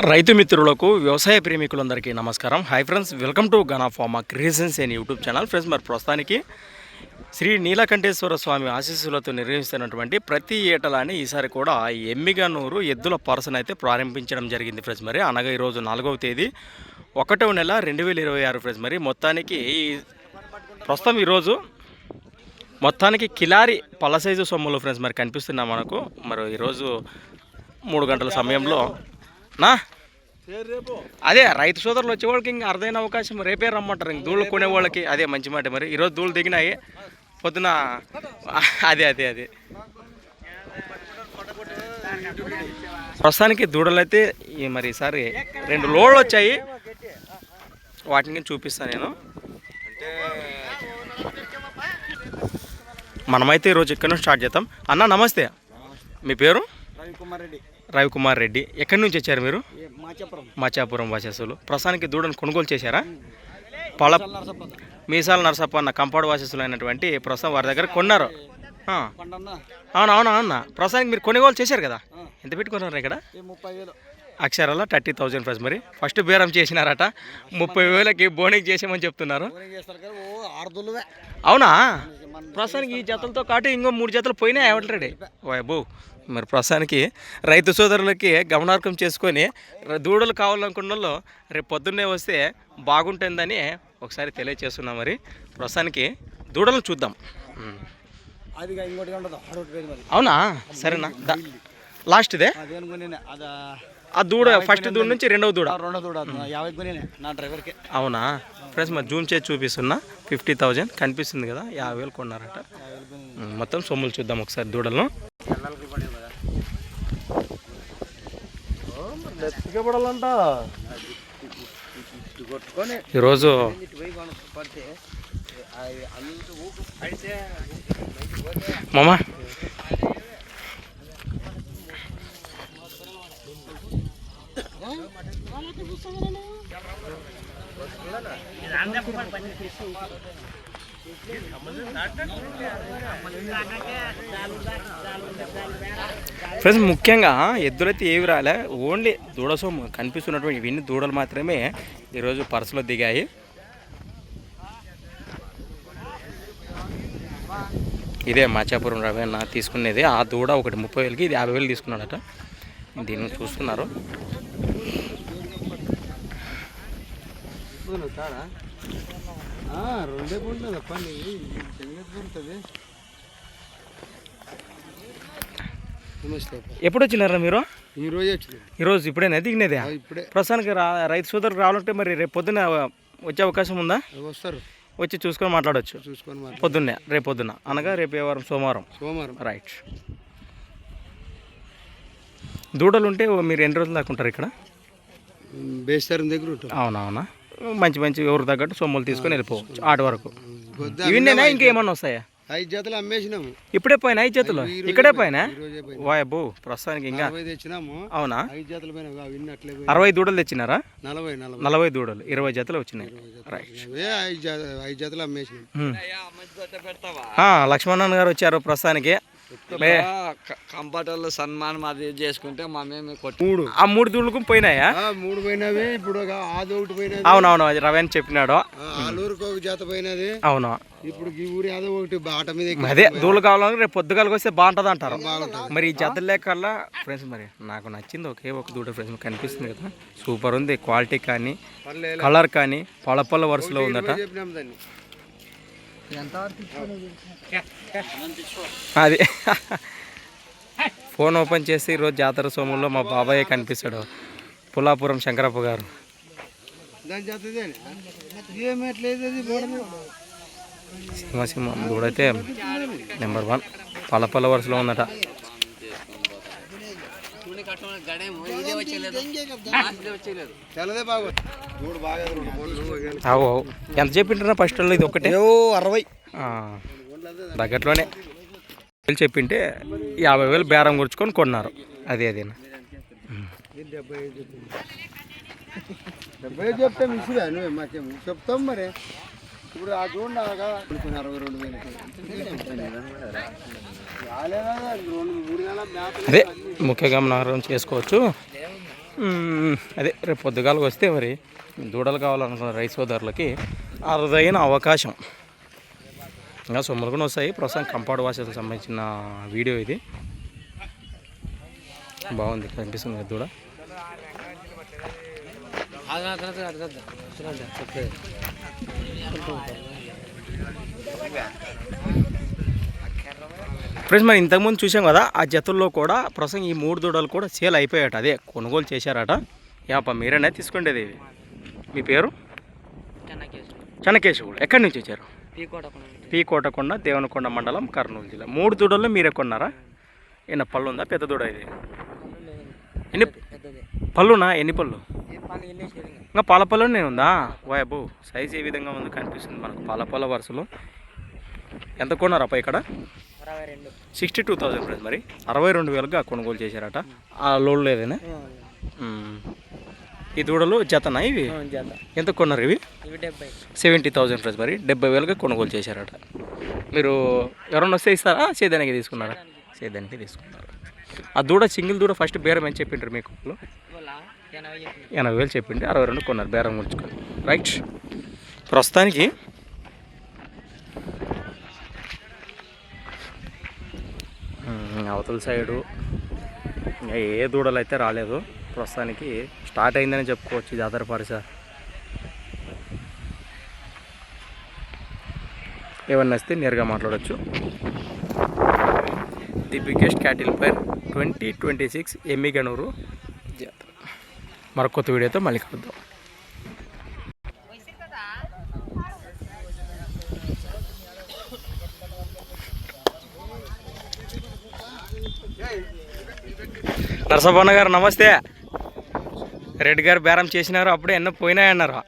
రైతు మిత్రులకు వ్యవసాయ ప్రేమికులందరికీ నమస్కారం. Hi friends welcome to Gana farm creations అని యూట్యూబ్ ఛానల్ ఫ్రెండ్స్ మరి ప్రస్తుతానికి శ్రీ నీలకంఠేశ్వర స్వామి ఆశీస్సులతో నిర్వహిస్తున్నటువంటి ప్రతి ఏటలానే ఈసారి కూడా ఎమ్మిగనూరు ఎద్దుల పరసన అయితే ప్రారంభించడం జరిగింది ఫ్రెండ్స్ మరి. అనగా ఈరోజు నాలుగవ తేదీ ఒకటవ నెల రెండు వేల ఇరవై ఆరు ఫ్రెండ్స్ మరి. మొత్తానికి ఈ- ప్రస్తుతం ఈరోజు మొత్తానికి కిలారి పళ్ళ సైజు సొమ్ములు ఫ్రెండ్స్ మరి కనిపిస్తున్నాం మనకు. మరి ఈరోజు మూడు గంటల సమయంలో నా? అదే రైతు సోదరులు వచ్చే వాళ్ళకి ఇంకా అర్థమైన అవకాశం రేపే రమ్మంటారు ఇంక. దూళ్ళు కొనే వాళ్ళకి అదే మంచి మాట మరి. ఈరోజు దూళ్ళు దిగినాయి. పొద్దున అదే అదే అదే. ప్రస్తుతానికి దూడలు అయితే ఈ మరి ఈసారి రెండు లోడ్లు వచ్చాయి. వాటిని చూపిస్తాను నేను. మనమైతే ఈరోజు ఇక్కడ నుంచి స్టార్ట్ చేద్దాం. అన్న నమస్తే. మీ పేరు? రవికుమార్ రెడ్డి. రవికుమార్ రెడ్డి. ఎక్కడి నుంచి వచ్చారు మీరు? మాచాపురం. వాసస్సులు ప్రస్తుతానికి దూడను కొనుగోలు చేశారా? నరసప్ప. మీసాల నరసప్ప అన్న కంపౌండ్ వాసస్సులు అయినటువంటి ప్రస్తుతం వారి దగ్గర కొన్నారు. అవును అవును ప్రస్తుతానికి మీరు కొనుగోలు చేశారు కదా? ఎంత పెట్టుకున్నారు ఇక్కడ? ముప్పై వేలు. అక్షరాల థర్టీ థౌజండ్ ప్రైస్ మరి. ఫస్ట్ బేరం చేసినారట. ముప్పై వేలకి బోనింగ్ చేసామని చెప్తున్నారు. అవునా? ప్రస్తుతానికి ఈ జతలతో కాటు ఇంకో మూడు జతలు పోయినాయి ఆల్రెడీ బాబు మరి ప్రస్తుతానికి రైతు సోదరులకి గమనార్హం చేసుకొని దూడలు కావాలనుకున్న వాళ్ళు రేపు పొద్దున్నే వస్తే బాగుంటుందని ఒకసారి తెలియచేస్తున్నాం మరి. ప్రస్తుతానికి దూడలను చూద్దాం. అవునా? సరేనా. లాస్ట్ ఇదే ఆ దూడ ఫస్ట్ దూడ నుంచి రెండవ దూడ. రెండో దూడ యాభై కొనేనే నా డ్రైవర్కి. అవునా? ఫ్రెండ్స్ మరి జూమ్ చేసి చూపిస్తున్నా. ఫిఫ్టీ థౌజండ్ కనిపిస్తుంది కదా యాభై వేలు కొన్నారట. మొత్తం సొమ్ములు చూద్దాం ఒకసారి దూడలను. ఈరోజు మామా ఫ్రెండ్స్ ముఖ్యంగా ఎద్దులైతే ఏవి రాలే ఓన్లీ దూడ కనిపిస్తున్నటువంటి ఇవన్నీ దూడలు మాత్రమే ఈరోజు పర్సులో దిగాయి. ఇదే మాచాపురం రవి అన్న తీసుకునేది. ఆ దూడ ఒకటి ముప్పై వేలకి ఇది యాభై వేలు తీసుకున్నాడట. దీన్ని చూస్తున్నారు. రెండే పోతుంది పని సంగతి పడుతుంది నమస్తే. ఎప్పుడు వచ్చినారా మీరు? ఈ రోజే వచ్చింది ఈరోజు ఇప్పుడేనా? దిగినదే? ఇప్పుడే. ప్రస్తుతానికి రా రైతు సోదరులు రావాలంటే మరి రేపు పొద్దున్న వచ్చే అవకాశం ఉందా? వస్తారు? వచ్చి చూసుకొని మాట్లాడవచ్చు చూసుకొని పొద్దున్నే రేపు పొద్దున్న. అనగా రేపు ఏ వారం సోమవారం. సోమవారం. రైట్ దూడలు ఉంటే మీరు ఎన్ని రోజులు దాకా ఉంటారు ఇక్కడ? బేస్తారం దగ్గర ఉంటాం. అవునవునా మంచి మంచి ఎవరు తగ్గట్టు సొమ్ములు తీసుకొని వెళ్ళిపోవచ్చు ఆట వరకు. ఇవన్నీనా ఇంకేమన్నా వస్తాయా? ఐదు జతలు అమ్మేసినాము ఇప్పుడే పోయినా? ఐదు చేతులు ఇక్కడే పోయినా? వాయబ్బు ప్రస్తుతానికి ఇంకా తెచ్చినాము. అవునా? ఐదు జతలు పోయినా. అరవై దూడలు తెచ్చినారా? నలభై దూడలు. ఇరవై జతలు వచ్చినాయి. రైట్ ఐదు జత ఐదు జతలు లక్ష్మణన్ గారు వచ్చారు ప్రస్తుతానికి. కంపటర్లు సన్మానం అది చేసుకుంటే మా మేము మూడు. ఆ మూడు దూడలకు పోయినాయా? మూడు పోయినవి ఇప్పుడు ఆది ఒకటి పోయినది. అవునవును అది రవి అని చెప్పినాడు. ఆలూరుకు ఒక జత పోయినది. అవును. ఇప్పుడు ఈ ఊరి అదో ఒకటి బాట మీద అదే దూడలు కావాలని రేపు పొద్దుగాలకు వస్తే బాగుంటుంది? అంటారు మరి ఈ జతలు లేకల్లా ఫ్రెండ్స్ మరి నాకు నచ్చింది ఒకే ఒక దూడ ఫ్రెండ్స్ కనిపిస్తుంది కదా. సూపర్ ఉంది క్వాలిటీ కానీ కలర్ కానీ పళపళ్ళ వరుసలో ఉందట. అది. ఫోన్ ఓపెన్ చేసి ఈరోజు జాతర సోముల్లో మా బాబాయ్ కనిపిస్తాడు. పులాపురం శంకరప్ప గారు. సింహసింహం దూడైతే నెంబర్ వన్. పలపల వరుసలో ఉందట. అవు. ఎంత చెప్పింటారా ఫస్ట్ ఇది ఒకటే అరవై. దగ్గరలోనే. చెప్పింటే యాభై వేలు బేరం గుర్చుకొని కొన్నారు. అదే అదేనా డెబ్బై చెప్తే మాకేం చెప్తాం మరి? ఇప్పుడు ఆ అరవై రెండు వేలు మేత అదే ముఖ్య గమనారం చేసుకోవచ్చు. అదే రేపు పొద్దుగాలకు వస్తే మరి దూడలు కావాలనుకున్న రైస్ సోదరులకి అరుదైన అవకాశం. ఇంకా సొమ్ములు కూడా వస్తాయి. ప్రస్తుతం కంపౌండ్ వాషర్కి సంబంధించిన వీడియో ఇది. బాగుంది కనిపిస్తుంది దూడ. ఫ్రెండ్స్ మనం ఇంతకుముందు చూసాం కదా ఆ జతుల్లో కూడా ప్రస్తుతం ఈ మూడు దూడలు కూడా సేల్ అయిపోయాట అదే కొనుగోలు చేశారట. యాప మీరేనా? తీసుకుండేది. మీ పేరు? చెన్నకేశవుడు. ఎక్కడి నుంచి వచ్చారు? పీ కోటకొండ దేవనకొండ మండలం కర్నూలు జిల్లా. మూడు దూడల్లో మీరే కొన్నారా? ఏమైనా పళ్ళు ఉందా? పెద్ద దూడ ఇది? ఎన్ని పళ్ళునా? ఎన్ని పళ్ళు? ఇంకా పాల పళ్ళునే ఉందా? వాయబు సైజ్ ఏ విధంగా ఉంది కనిపిస్తుంది మనకు పాల పళ్ళ వరుసలో. ఎంత కొన్నారప్ప ఇక్కడ? సిక్స్టీ టూ థౌజండ్ ప్రైస్ మరి. అరవై రెండు వేలుగా కొనుగోలు చేశారట. ఆ లోడ్ లేదేనా. ఈ దూడలు జతనా ఇవి? ఎంత కొన్నారు ఇవి? సెవెంటీ థౌజండ్ ప్రైస్ మరి. డెబ్బై వేలుగా కొనుగోలు చేశారట. మీరు ఎవరన్నా వస్తే ఇస్తారా? సేదానికి తీసుకున్నారా? సేదానికి తీసుకున్నారు. ఆ దూడ సింగిల్ దూడ ఫస్ట్ బేరం ఏం చెప్పిండ్రు మీకు? ఎనభై వేలు చెప్పిండి అరవై రెండు కొన్నారు బేరం ఉంచుకొని రైట్ ప్రస్తుతానికి అవతల సైడు ఇంకా ఏ దూడలు అయితే రాలేదు. ప్రస్తుతానికి స్టార్ట్ అయిందని చెప్పుకోవచ్చు ఇది ఆధార పరిస. ఏమన్నా వస్తే నేరుగా మాట్లాడచ్చు. The biggest cattle fair twenty twenty six Yemmiganur జాతర మరొక వీడియోతో మళ్ళీ కలుద్దాం. నరసపన్న గారు నమస్తే. రెడ్డి గారు బేరం చేసినారు అప్పుడే ఎన్నో పోయినాయన్నారు.